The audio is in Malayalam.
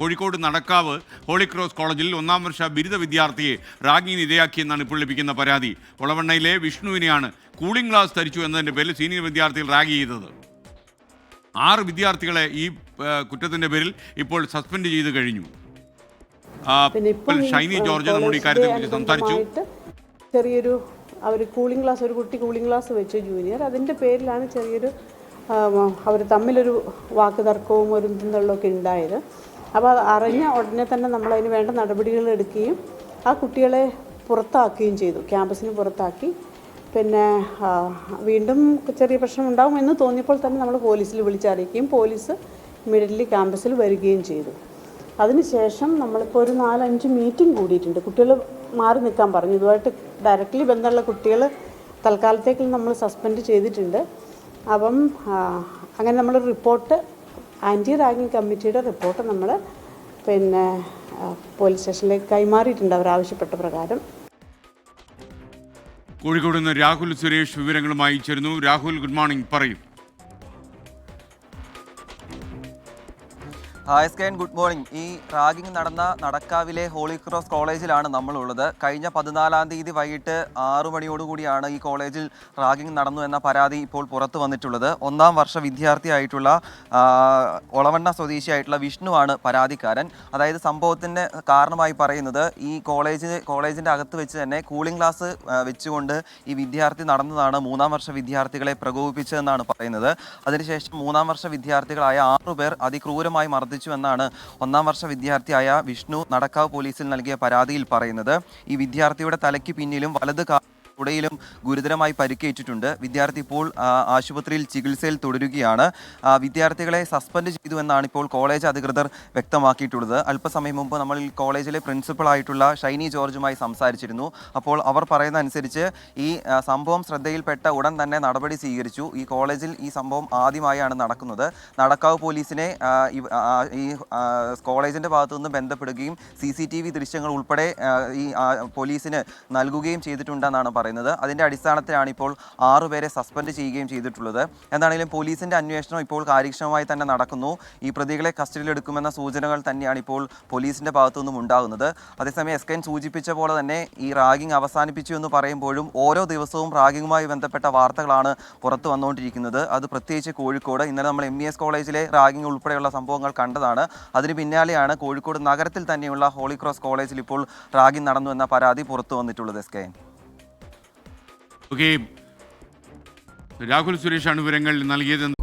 കോഴിക്കോട് നടക്കാവ് ഹോളി ക്രോസ് കോളേജിൽ ഒന്നാം വർഷ ബിരുദ വിദ്യാർത്ഥിയെ റാഗിങ്ങിന് ഇരയാക്കിയെന്നാണ് ഇപ്പോൾ ലഭിക്കുന്ന പരാതി. ഒളവണ്ണയിലെ വിഷ്ണുവിനെയാണ് കൂളിംഗ് ഗ്ലാസ് ധരിച്ചു എന്നതിന്റെ പേരിൽ സീനിയർ വിദ്യാർത്ഥികൾ റാഗ് ചെയ്തത്. ആറ് വിദ്യാർത്ഥികളെ ഈ കുറ്റത്തിന്റെ കുറ്റത്തിന്റെ പേരിൽ ഇപ്പോൾ സസ്പെൻഡ് ചെയ്ത് കഴിഞ്ഞു. ഷൈനി ജോർജ് നമ്മുടെ ഈ കാര്യത്തെക്കുറിച്ച് സംസാരിച്ചു. ചെറിയൊരു അവർ കൂളിംഗ് ഗ്ലാസ് ഒരു കുട്ടി കൂളിംഗ് ഗ്ലാസ് വെച്ചു ജൂനിയർ. അതിന്റെ പേരിലാണ് ചെറിയൊരു അവർ തമ്മിലൊരു വാക്ക് തർക്കവും ഒരു ഒക്കെ ഉണ്ടായത്. അപ്പോൾ അറിഞ്ഞ ഉടനെ തന്നെ നമ്മൾ അതിന് വേണ്ട നടപടികൾ എടുക്കുകയും ആ കുട്ടികളെ പുറത്താക്കുകയും ചെയ്തു. ക്യാമ്പസിന് പുറത്താക്കി. പിന്നെ വീണ്ടും ചെറിയ പ്രശ്നം ഉണ്ടാകും എന്ന് തോന്നിയപ്പോൾ തന്നെ നമ്മൾ പോലീസിൽ വിളിച്ചറിയിക്കുകയും പോലീസ് ഇമ്മീഡിയറ്റ്ലി ക്യാമ്പസിൽ വരികയും ചെയ്തു. അതിനുശേഷം നമ്മളിപ്പോൾ ഒരു നാലഞ്ച് മീറ്റിംഗ് കൂടിയിട്ടുണ്ട്. കുട്ടികൾ മാറി നിൽക്കാൻ പറഞ്ഞു. ഇതുമായിട്ട് ഡയറക്റ്റ്ലി ബന്ധമുള്ള കുട്ടികൾ തൽക്കാലത്തേക്ക് നമ്മൾ സസ്പെൻഡ് ചെയ്തിട്ടുണ്ട്. അപ്പം അങ്ങനെ നമ്മൾ റിപ്പോർട്ട് ആന്റി റാഗിങ് കമ്മിറ്റിയുടെ റിപ്പോർട്ട് നമ്മൾ പിന്നെ പോലീസ് സ്റ്റേഷനിലേക്ക് കൈമാറിയിട്ടുണ്ട് അവർ ആവശ്യപ്പെട്ട പ്രകാരം. കോഴിക്കോട് നിന്ന് രാഹുൽ സുരേഷ് വിവരങ്ങളുമായി ചേരുന്നു. രാഹുൽ ഗുഡ് മോർണിംഗ് പറയൂ. ഹായ് സ്കൈൻ ഗുഡ് മോർണിംഗ് ഈ റാഗിംഗ് നടന്ന നടക്കാവിലെ ഹോളി ക്രോസ് കോളേജിലാണ് നമ്മളുള്ളത്. കഴിഞ്ഞ പതിനാലാം തീയതി വൈകിട്ട് ആറു മണിയോടുകൂടിയാണ് ഈ കോളേജിൽ റാഗിംഗ് നടന്നു എന്ന പരാതി ഇപ്പോൾ പുറത്തു വന്നിട്ടുള്ളത്. ഒന്നാം വർഷ വിദ്യാർത്ഥിയായിട്ടുള്ള ഒളവണ്ണ സ്വദേശിയായിട്ടുള്ള വിഷ്ണുവാണ് പരാതിക്കാരൻ. അതായത് സംഭവത്തിന് കാരണമായി പറയുന്നത് ഈ കോളേജ് കോളേജിന്റെ അകത്ത് വെച്ച് തന്നെ കൂളിംഗ് ക്ലാസ് വെച്ചുകൊണ്ട് ഈ വിദ്യാർത്ഥി നടന്നതാണ് മൂന്നാം വർഷ വിദ്യാർത്ഥികളെ പ്രകോപിപ്പിച്ചതെന്നാണ് പറയുന്നത്. അതിനുശേഷം മൂന്നാം വർഷ വിദ്യാർത്ഥികളായ ആറുപേർ അതിക്രൂരമായി മർദ്ദിച്ചു. എന്നാണ് ഒന്നാം വർഷ വിദ്യാർത്ഥിയായ വിഷ്ണു നടക്കാവ് പോലീസിൽ നൽകിയ പരാതിയിൽ പറയുന്നത്. ഈ വിദ്യാർത്ഥിയുടെ തലയ്ക്ക് പിന്നിലും വലത് കാ തുടയിലും ഗുരുതരമായി പരിക്കേറ്റിട്ടുണ്ട്. വിദ്യാർത്ഥി ഇപ്പോൾ ആശുപത്രിയിൽ ചികിത്സയിൽ തുടരുകയാണ്. വിദ്യാർത്ഥികളെ സസ്പെൻഡ് ചെയ്തു എന്നാണ് ഇപ്പോൾ കോളേജ് അധികൃതർ വ്യക്തമാക്കിയിട്ടുള്ളത്. അല്പസമയം മുമ്പ് നമ്മൾ കോളേജിലെ പ്രിൻസിപ്പളായിട്ടുള്ള ഷൈനി ജോർജുമായി സംസാരിച്ചിരുന്നു. അപ്പോൾ അവർ പറയുന്ന അനുസരിച്ച് ഈ സംഭവം ശ്രദ്ധയിൽപ്പെട്ട ഉടൻ തന്നെ നടപടി സ്വീകരിച്ചു. ഈ കോളേജിൽ ഈ സംഭവം ആദ്യമായാണ് നടക്കുന്നത്. നടക്കാവ് പോലീസിനെ ഈ കോളേജിന്റെ ഭാഗത്തു നിന്ന് ബന്ധപ്പെടുകയും സി സി ടി വി ദൃശ്യങ്ങൾ ഉൾപ്പെടെ ഈ പോലീസിന് നൽകുകയും ചെയ്തിട്ടുണ്ടെന്നാണ് പറയുന്നത്. അതിന്റെ അടിസ്ഥാനത്തിലാണ് ഇപ്പോൾ ആറുപേരെ സസ്പെൻഡ് ചെയ്യുകയും ചെയ്തിട്ടുള്ളത്. എന്താണെങ്കിലും പോലീസിന്റെ അന്വേഷണം ഇപ്പോൾ കാര്യക്ഷമമായി തന്നെ നടക്കുന്നു. ഈ പ്രതികളെ കസ്റ്റഡിയിലെടുക്കുമെന്ന സൂചനകൾ തന്നെയാണ് ഇപ്പോൾ പോലീസിന്റെ ഭാഗത്തുനിന്നും ഉണ്ടാകുന്നത്. അതേസമയം എസ് കെൻ സൂചിപ്പിച്ച പോലെ തന്നെ ഈ റാഗിംഗ് അവസാനിപ്പിച്ചു എന്ന് പറയുമ്പോഴും ഓരോ ദിവസവും റാഗിങ്ങുമായി ബന്ധപ്പെട്ട വാർത്തകളാണ് പുറത്തു വന്നുകൊണ്ടിരിക്കുന്നത്. അത് പ്രത്യേകിച്ച് കോഴിക്കോട്. ഇന്നലെ നമ്മൾ എം കോളേജിലെ റാഗിംഗ് ഉൾപ്പെടെയുള്ള സംഭവങ്ങൾ കണ്ടതാണ്. അതിന് പിന്നാലെയാണ് കോഴിക്കോട് നഗരത്തിൽ തന്നെയുള്ള ഹോളി ക്രോസ് കോളേജിൽ ഇപ്പോൾ റാഗിംഗ് നടന്നു എന്ന പരാതി പുറത്തു വന്നിട്ടുള്ളത് എസ് കെ രാഹുൽ സുരേഷാണ് വിവരങ്ങൾ നൽകിയത്.